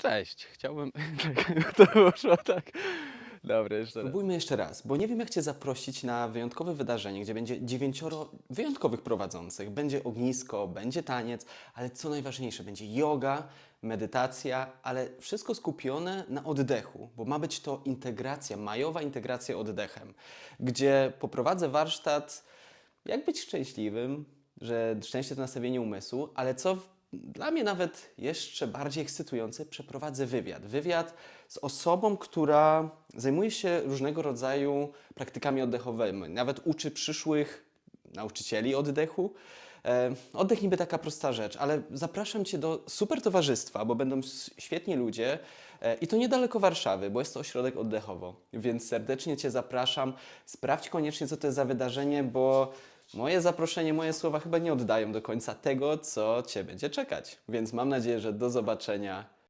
Cześć, chciałbym. Czekaj, to poszło tak. Dobra, jeszcze raz. Spróbujmy jeszcze raz, bo nie wiem, jak Cię zaprosić na wyjątkowe wydarzenie, gdzie będzie dziewięcioro wyjątkowych prowadzących. Będzie ognisko, będzie taniec, ale co najważniejsze, będzie yoga, medytacja, ale wszystko skupione na oddechu, bo ma być to integracja, majowa integracja oddechem, gdzie poprowadzę warsztat, jak być szczęśliwym, że szczęście to nastawienie umysłu, ale co dla mnie nawet jeszcze bardziej ekscytujące, przeprowadzę wywiad. Wywiad z osobą, która zajmuje się różnego rodzaju praktykami oddechowymi, nawet uczy przyszłych nauczycieli oddechu. E, Oddech niby taka prosta rzecz, ale zapraszam Cię do super towarzystwa, bo będą świetni ludzie e, i to niedaleko Warszawy, bo jest to ośrodek oddechowo. Więc serdecznie Cię zapraszam. Sprawdź koniecznie, co to jest za wydarzenie, bo moje zaproszenie, moje słowa chyba nie oddają do końca tego, co Cię będzie czekać. Więc mam nadzieję, że do zobaczenia